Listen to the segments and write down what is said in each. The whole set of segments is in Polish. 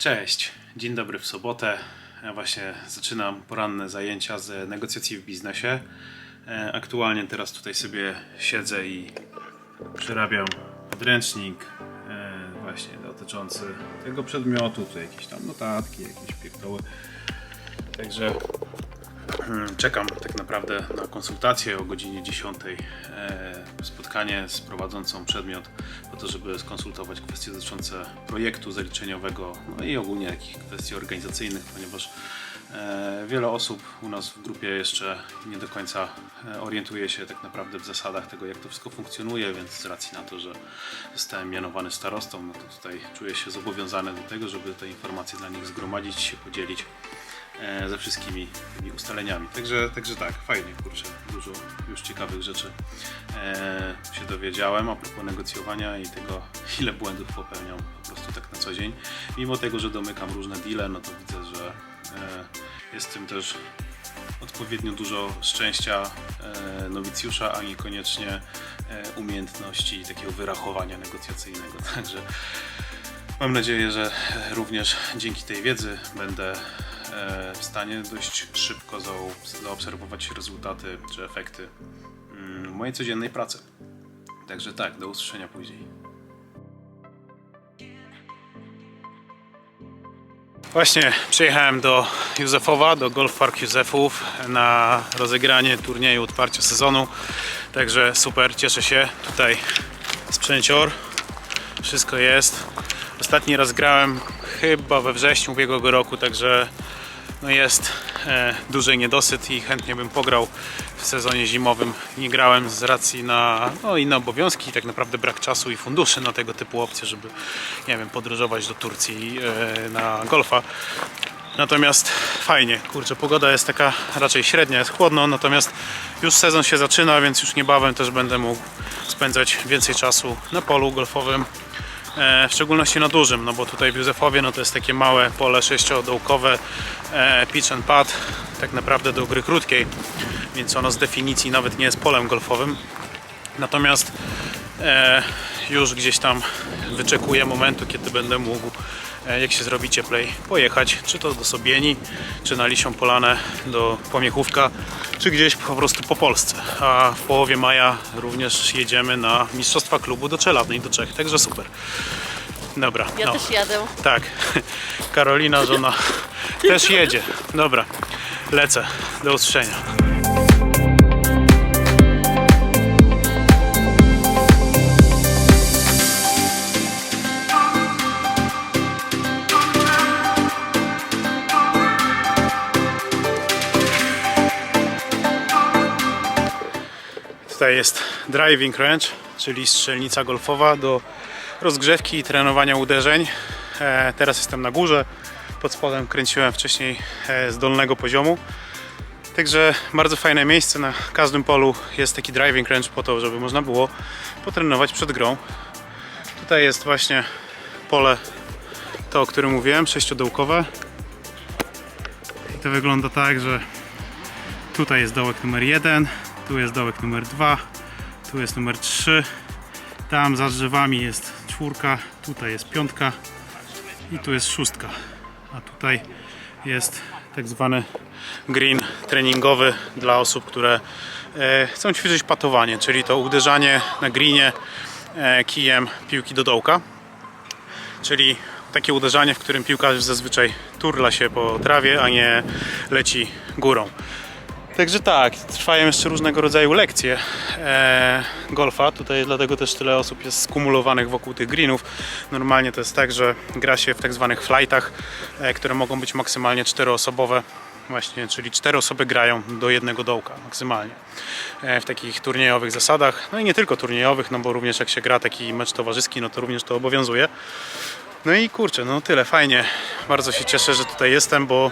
Cześć, dzień dobry w sobotę. Ja właśnie zaczynam poranne zajęcia z negocjacji w biznesie. E, Aktualnie teraz tutaj sobie siedzę i przerabiam podręcznik e, właśnie dotyczący tego przedmiotu, tu jakieś tam notatki, jakieś pierdoły. Także czekam tak naprawdę na konsultację o godzinie 10. E, spotkanie z prowadzącą przedmiot po to, żeby skonsultować kwestie dotyczące projektu zaliczeniowego no i ogólnie takich kwestii organizacyjnych, ponieważ e, wiele osób u nas w grupie jeszcze nie do końca e, orientuje się tak naprawdę w zasadach tego, jak to wszystko funkcjonuje, więc z racji na to, że zostałem mianowany starostą, no to tutaj czuję się zobowiązany do tego, żeby te informacje dla nich zgromadzić, się podzielić ze wszystkimi tymi ustaleniami. Także, także tak, fajnie, kurczę, dużo już ciekawych rzeczy e, się dowiedziałem a propos negocjowania i tego, ile błędów popełniam po prostu tak na co dzień. Mimo tego, że domykam różne deale, no to widzę, że e, jest w tym też odpowiednio dużo szczęścia e, nowicjusza, a niekoniecznie e, umiejętności takiego wyrachowania negocjacyjnego. Także Mam nadzieję, że również dzięki tej wiedzy będę e, w stanie dość szybko zaob- zaobserwować rezultaty czy efekty mm, mojej codziennej pracy. Także tak, do usłyszenia później. Właśnie przyjechałem do Józefowa, do Golf Park Józefów na rozegranie turnieju otwarcia sezonu. Także super, cieszę się. Tutaj sprzęcior, wszystko jest. Ostatni raz grałem chyba we wrześniu ubiegłego roku, także no jest e, duży niedosyt i chętnie bym pograł w sezonie zimowym. Nie grałem z racji na no, inne obowiązki, tak naprawdę brak czasu i funduszy na tego typu opcje, żeby nie wiem, podróżować do Turcji e, na golfa. Natomiast fajnie, kurczę, pogoda jest taka raczej średnia, jest chłodno, natomiast już sezon się zaczyna, więc już niebawem też będę mógł spędzać więcej czasu na polu golfowym, w szczególności na dużym, no bo tutaj w Józefowie no to jest takie małe pole sześciodołkowe, e, pitch and pad, tak naprawdę do gry krótkiej, więc ono z definicji nawet nie jest polem golfowym. Natomiast e, już gdzieś tam wyczekuję momentu, kiedy będę mógł, e, jak się zrobi cieplej, pojechać, czy to do Sobieni, czy na Lisią Polanę, do Pomiechówka, czy gdzieś po prostu po Polsce. A w połowie maja również jedziemy na Mistrzostwa Klubu do Czeladnej, do Czech, także super. Dobra, Ja no. też jadę. Tak, Karolina, żona, też jedzie. Dobra, lecę. Do usłyszenia. Tutaj jest driving range, czyli strzelnica golfowa do rozgrzewki i trenowania uderzeń. E, teraz jestem na górze, pod spodem kręciłem wcześniej e, z dolnego poziomu. Także bardzo fajne miejsce. Na każdym polu jest taki driving range po to, żeby można było potrenować przed grą. Tutaj jest właśnie pole, to o którym mówiłem, sześciodołkowe. I to wygląda tak, że tutaj jest dołek numer 1, tu jest dołek numer 2, tu jest numer 3, tam za drzewami jest czwórka, tutaj jest piątka i tu jest szóstka. A tutaj jest tak zwany green treningowy dla osób, które e, chcą ćwiczyć patowanie, czyli to uderzanie na greenie e, kijem piłki do dołka. Czyli takie uderzanie, w którym piłkarz zazwyczaj turla się po trawie, a nie leci górą. Także tak, trwają jeszcze różnego rodzaju lekcje e, golfa. Tutaj dlatego też tyle osób jest skumulowanych wokół tych greenów. Normalnie to jest tak, że gra się w tak zwanych flightach, e, które mogą być maksymalnie czteroosobowe. Właśnie, czyli cztery osoby grają do jednego dołka maksymalnie e, w takich turniejowych zasadach. No i nie tylko turniejowych, no bo również jak się gra taki mecz towarzyski, no to również to obowiązuje. No i kurczę, no tyle, fajnie. Bardzo się cieszę, że tutaj jestem, bo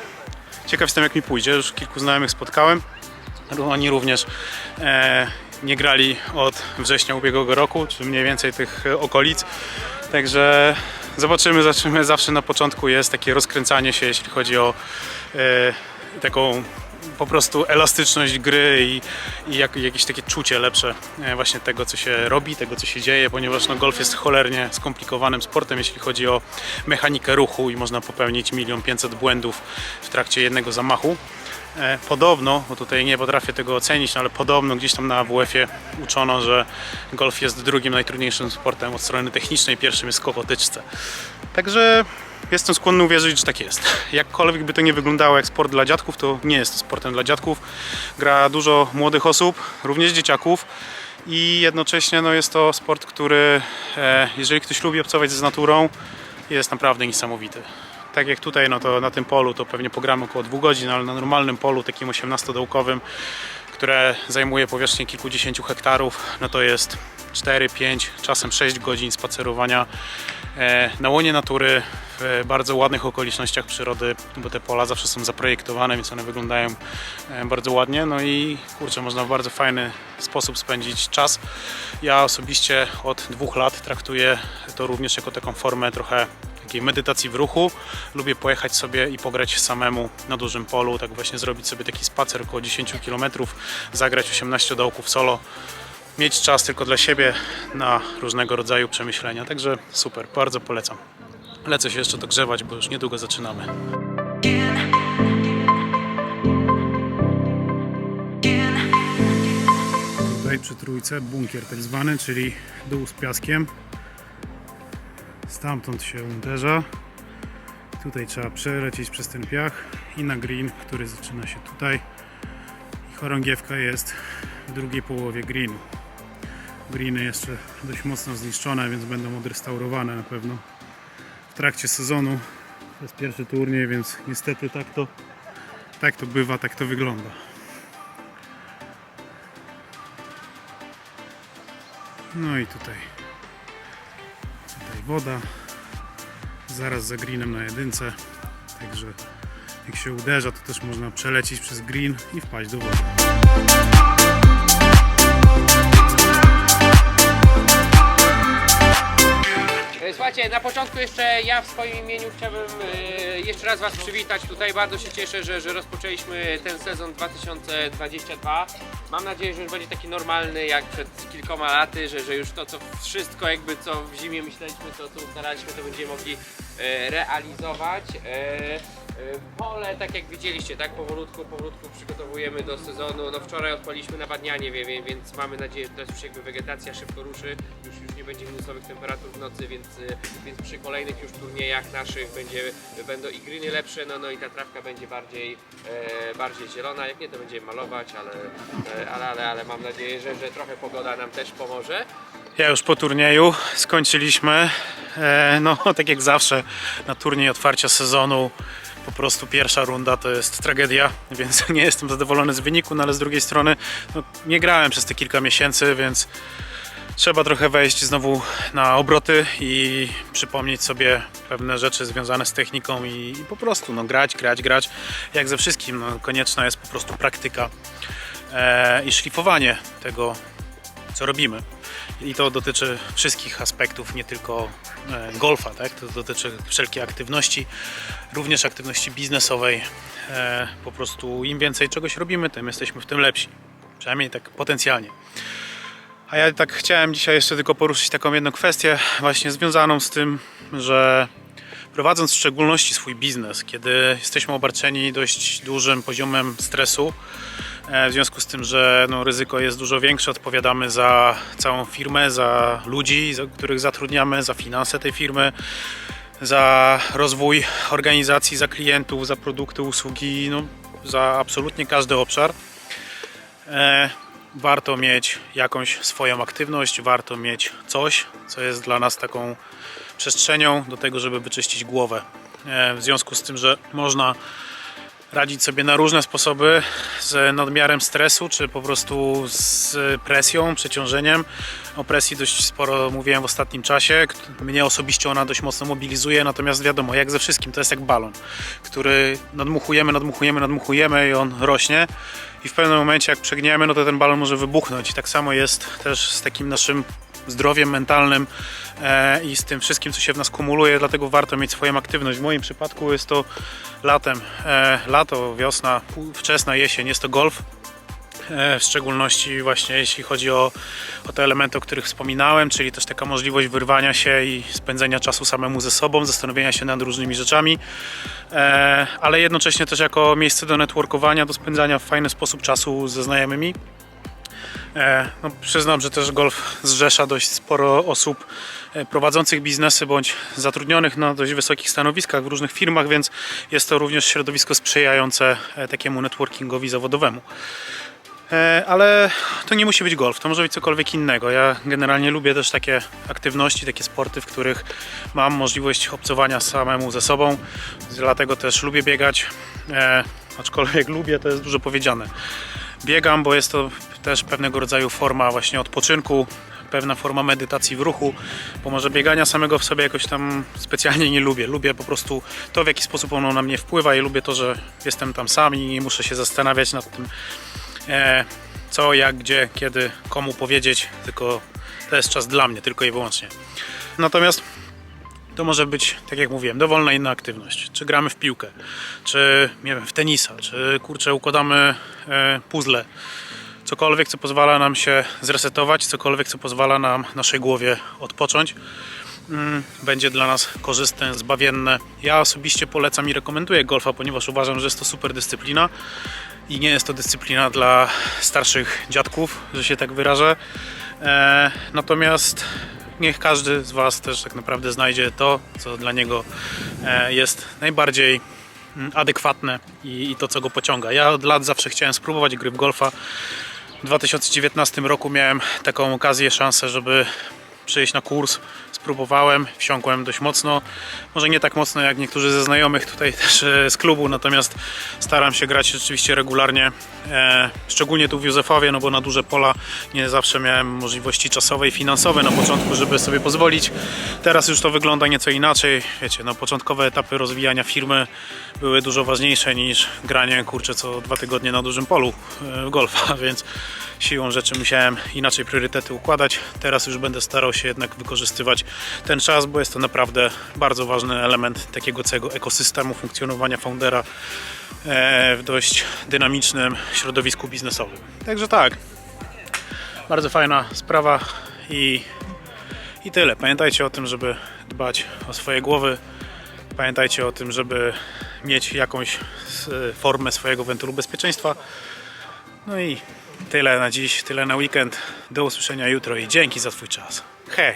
ciekaw jestem jak mi pójdzie. Już kilku znajomych spotkałem. Oni również e, nie grali od września ubiegłego roku, czy mniej więcej tych e, okolic. Także zobaczymy, zobaczymy. Zawsze na początku jest takie rozkręcanie się, jeśli chodzi o e, taką po prostu elastyczność gry i, i jak, jakieś takie czucie lepsze właśnie tego, co się robi, tego, co się dzieje, ponieważ no, golf jest cholernie skomplikowanym sportem, jeśli chodzi o mechanikę ruchu i można popełnić milion pięćset błędów w trakcie jednego zamachu. E, Podobno, bo tutaj nie potrafię tego ocenić, no ale podobno gdzieś tam na WF-ie uczono, że golf jest drugim najtrudniejszym sportem od strony technicznej, pierwszym jest skok o tyczce. Także jestem skłonny uwierzyć, że tak jest. Jakkolwiek by to nie wyglądało jak sport dla dziadków, to nie jest to sportem dla dziadków. Gra dużo młodych osób, również dzieciaków i jednocześnie no, jest to sport, który e, jeżeli ktoś lubi obcować z naturą, jest naprawdę niesamowity. Tak jak tutaj, no to na tym polu to pewnie pogramy około dwóch godzin, ale na normalnym polu, takim 18-dołkowym, które zajmuje powierzchnię kilkudziesięciu hektarów, no to jest 4, 5, czasem 6 godzin spacerowania e, na łonie natury, w bardzo ładnych okolicznościach przyrody, bo te pola zawsze są zaprojektowane, więc one wyglądają e, bardzo ładnie. No i kurczę, można w bardzo fajny sposób spędzić czas. Ja osobiście od dwóch lat traktuję to również jako taką formę trochę takiej medytacji w ruchu. Lubię pojechać sobie i pograć samemu na dużym polu, tak właśnie zrobić sobie taki spacer około 10 km, zagrać 18 dołków solo, mieć czas tylko dla siebie na różnego rodzaju przemyślenia. Także super, bardzo polecam. Lecę się jeszcze dogrzewać, bo już niedługo zaczynamy. Tutaj przy trójce bunkier tak zwany, czyli dół z piaskiem. Stamtąd się uderza. Tutaj trzeba przelecieć przez ten piach i na green, który zaczyna się tutaj. I chorągiewka jest w drugiej połowie greenu. Greeny jeszcze dość mocno zniszczone, więc będą odrestaurowane na pewno w trakcie sezonu. To jest pierwszy turniej, więc niestety tak to, tak to bywa, tak to wygląda. No i tutaj, woda, zaraz za greenem na jedynce, także jak się uderza, to też można przelecieć przez green i wpaść do wody. Słuchajcie, na początku jeszcze ja w swoim imieniu chciałbym e, jeszcze raz Was przywitać tutaj. Bardzo się cieszę, że, że rozpoczęliśmy ten sezon 2022. Mam nadzieję, że już będzie taki normalny jak przed kilkoma laty, że, że już to co wszystko jakby co w zimie myśleliśmy, to co ustalaliśmy, to będziemy mogli e, realizować. E, e, Pole, tak jak widzieliście, tak powolutku, powolutku przygotowujemy do sezonu. No wczoraj odpaliśmy nawadnianie, więc mamy nadzieję, że teraz już jakby wegetacja szybko ruszy. Już, już nie będzie minusowych temperatur w nocy, więc, więc przy kolejnych już turniejach naszych będzie, będą i greeny lepsze, no, no i ta trawka będzie bardziej, e, bardziej zielona. Jak nie, to będziemy malować, ale, e, ale, ale, ale mam nadzieję, że, że trochę pogoda nam też pomoże. Ja już po turnieju skończyliśmy. E, no, tak jak zawsze na turniej otwarcia sezonu po prostu pierwsza runda to jest tragedia, więc nie jestem zadowolony z wyniku, no ale z drugiej strony no, nie grałem przez te kilka miesięcy, więc trzeba trochę wejść znowu na obroty i przypomnieć sobie pewne rzeczy związane z techniką i, i po prostu no, grać, grać, grać. Jak ze wszystkim, no, konieczna jest po prostu praktyka e, i szlifowanie tego, co robimy. I to dotyczy wszystkich aspektów, nie tylko golfa, tak? To dotyczy wszelkiej aktywności, również aktywności biznesowej. E, po prostu im więcej czegoś robimy, tym jesteśmy w tym lepsi. Przynajmniej tak potencjalnie. A ja tak chciałem dzisiaj jeszcze tylko poruszyć taką jedną kwestię, właśnie związaną z tym, że prowadząc w szczególności swój biznes, kiedy jesteśmy obarczeni dość dużym poziomem stresu, e, w związku z tym, że no, ryzyko jest dużo większe, odpowiadamy za całą firmę, za ludzi, za których zatrudniamy, za finanse tej firmy, za rozwój organizacji, za klientów, za produkty, usługi, no, za absolutnie każdy obszar. E, warto mieć jakąś swoją aktywność, warto mieć coś, co jest dla nas taką przestrzenią do tego, żeby wyczyścić głowę. E, w związku z tym, że można radzić sobie na różne sposoby z nadmiarem stresu, czy po prostu z presją, przeciążeniem. O presji dość sporo mówiłem w ostatnim czasie. Mnie osobiście ona dość mocno mobilizuje, natomiast wiadomo, jak ze wszystkim, to jest jak balon, który nadmuchujemy, nadmuchujemy, nadmuchujemy i on rośnie. I w pewnym momencie, jak przegniemy, no to ten balon może wybuchnąć. I tak samo jest też z takim naszym zdrowiem mentalnym e, i z tym wszystkim, co się w nas kumuluje, dlatego warto mieć swoją aktywność. W moim przypadku jest to latem, e, lato, wiosna, wczesna jesień, jest to golf. E, w szczególności właśnie jeśli chodzi o, o te elementy, o których wspominałem, czyli też taka możliwość wyrwania się i spędzenia czasu samemu ze sobą, zastanowienia się nad różnymi rzeczami, ale jednocześnie też jako miejsce do networkowania, do spędzania w fajny sposób czasu ze znajomymi. E, no, przyznam, że też golf zrzesza dość sporo osób e, prowadzących biznesy bądź zatrudnionych na dość wysokich stanowiskach w różnych firmach, więc jest to również środowisko sprzyjające e, takiemu networkingowi zawodowemu. Ale to nie musi być golf, to może być cokolwiek innego. Ja generalnie lubię też takie aktywności, takie sporty, w których mam możliwość obcowania samemu ze sobą, dlatego też lubię biegać. Aczkolwiek lubię, to jest dużo powiedziane. Biegam, bo jest to też pewnego rodzaju forma właśnie odpoczynku, pewna forma medytacji w ruchu, bo może biegania samego w sobie jakoś tam specjalnie nie lubię. Lubię po prostu to, w jaki sposób ono na mnie wpływa i lubię to, że jestem tam sam i nie muszę się zastanawiać nad tym, e, co, jak, gdzie, kiedy, komu powiedzieć, tylko to jest czas dla mnie, tylko i wyłącznie. Natomiast to może być, tak jak mówiłem, dowolna inna aktywność. Czy gramy w piłkę, czy nie wiem, w tenisa, czy kurczę układamy e, puzzle. Cokolwiek, co pozwala nam się zresetować, cokolwiek, co pozwala nam naszej głowie odpocząć, mm, będzie dla nas korzystne, zbawienne. Ja osobiście polecam i rekomenduję golfa, ponieważ uważam, że jest to super dyscyplina i nie jest to dyscyplina dla starszych dziadków, że się tak wyrażę. E, natomiast niech każdy z Was też tak naprawdę znajdzie to, co dla niego e, jest najbardziej mm, adekwatne i, to, co go pociąga. Ja od lat zawsze chciałem spróbować gry w golfa. W 2019 roku miałem taką okazję, szansę, żeby przyjść na kurs. Spróbowałem, wsiąkłem dość mocno. Może nie tak mocno jak niektórzy ze znajomych tutaj też e, z klubu, natomiast staram się grać rzeczywiście regularnie. E, szczególnie tu w Józefowie, no bo na duże pola nie zawsze miałem możliwości czasowe i finansowe na początku, żeby sobie pozwolić. Teraz już to wygląda nieco inaczej. Wiecie, no początkowe etapy rozwijania firmy były dużo ważniejsze niż granie kurczę co dwa tygodnie na dużym polu e, w golfa, więc siłą rzeczy musiałem inaczej priorytety układać. Teraz już będę starał się jednak wykorzystywać ten czas, bo jest to naprawdę bardzo ważny element takiego całego ekosystemu funkcjonowania foundera e, w dość dynamicznym środowisku biznesowym. Także tak, bardzo fajna sprawa i, i tyle. Pamiętajcie o tym, żeby dbać o swoje głowy. Pamiętajcie o tym, żeby mieć jakąś e, formę swojego wentylu bezpieczeństwa. No i tyle na dziś, tyle na weekend. Do usłyszenia jutro i dzięki za Twój czas. Hej!